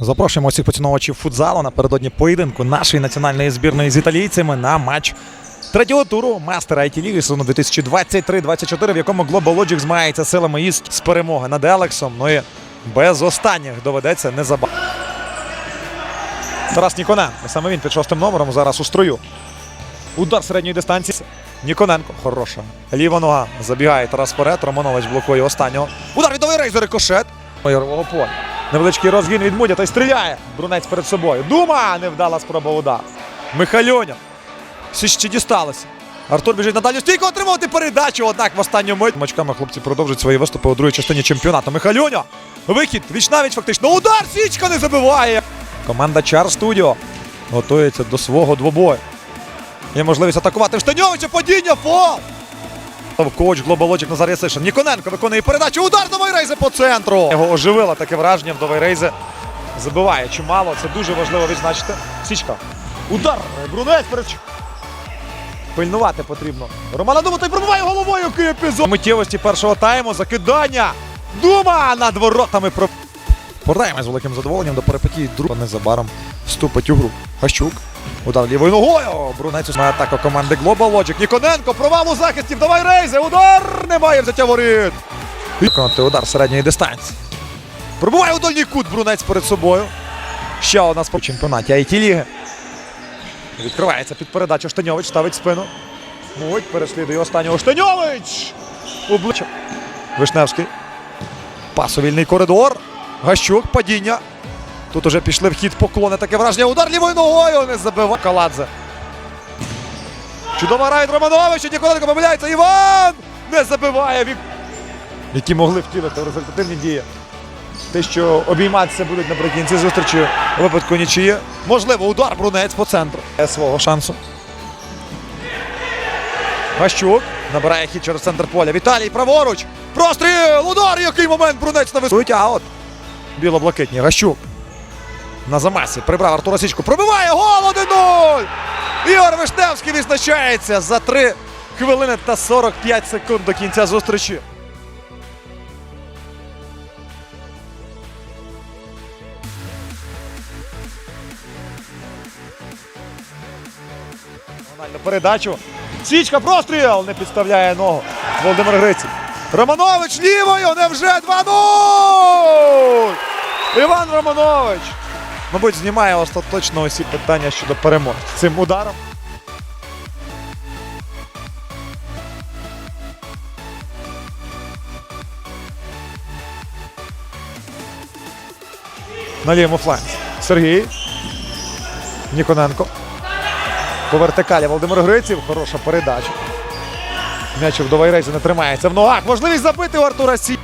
Запрошуємо всіх поціновувачів футзалу напередодні поєдинку нашої національної збірної з італійцями на матч третього туру мастера IT ліги сезону 2023-24, в якому Global Logic змагається силами із з перемоги над Елексом. Ну і без останніх доведеться незабаром. Тарас Ніконенко. Саме він під шостим номером зараз у строю. Удар середньої дистанції. Ніконенко. Хороша. Ліва нога. Забігає Тарас вперед. Романович блокує останнього. Удар відовий рейзер рикошет. Ярового поля. Невеличкий розгін від Мудя й стріляє. Брунець перед собою. Дума! Невдала спроба удар. Михальоня. Всі ще дісталося. Артур біжить на дальню стійку отримувати передачу. Однак в останню мить. Мачками хлопці продовжують свої виступи у другій частині чемпіонату. Михальоня. Вихід. Віч навіть фактично. Удар! Січка не забиває. Команда Чар Студіо готується до свого двобою. Є можливість атакувати Штаньовича. Падіння фол. Коуч Logic Назар Ясишин. Ніконенко виконує передачу. Удар до Вайрейзе по центру. Його оживило таке враження. До Вайрейзе забиває чимало. Це дуже важливо відзначити. Січка. Удар. Брунець перед. Пильнувати потрібно. Романа Дума той пробиває головою. Епізод. Миттєвості першого тайму. Закидання. Дума над воротами. Повертаємось з великим задоволенням до перепитії. Друга незабаром вступить у гру. Гащук. Удар лівою ногою. Брунець має атака команди Global Logic. Ніконенко. Провал у захисті. Давай рейзе. Удар. Немає взяття воріт. Виконати удар середньої дистанції. Пробуває у дальній кут. Брунець перед собою. Ще одна спо... в чемпіонаті it ліги. Відкривається під передачу. Штаньович ставить спину. Муть переслідує останнього. Штаньович! Обличчя. Вишневський. Пасовільний коридор. Гащук, падіння. Тут уже пішли в хід поклони. Таке враження. Удар лівою ногою не забиває Каладзе. Чудова райд Романовича. Ніколенко помиляється. Іван не забиває. Вік... Які могли втілити результативні дії. Те, що обійматися будуть наприкінці зустрічі у випадку нічиї. Можливо, удар Брунець по центру. Свого шансу. Гащук набирає хід через центр поля. Віталій праворуч. Простріл! Удар! Який момент Брунець на висоті. А от біло-блакитні. Гащук. На замасі прибрав Артура Січку. Пробиває гол 1-0! Ігор Вишневський відзначається за 3 хвилини та 45 секунд до кінця зустрічі. Передачу. Січка простріл! Не підставляє ногу. Володимир Гриців. Романович лівою! Невже 2-0! Іван Романович! Мабуть, знімає остаточно усі питання щодо перемоги цим ударом. На лівому фланзі. Сергій. Ніконенко. По вертикалі Володимир Гриців. Хороша передача. М'яч в Довайрезі не тримається в ногах. Можливість забити у Артура Сі.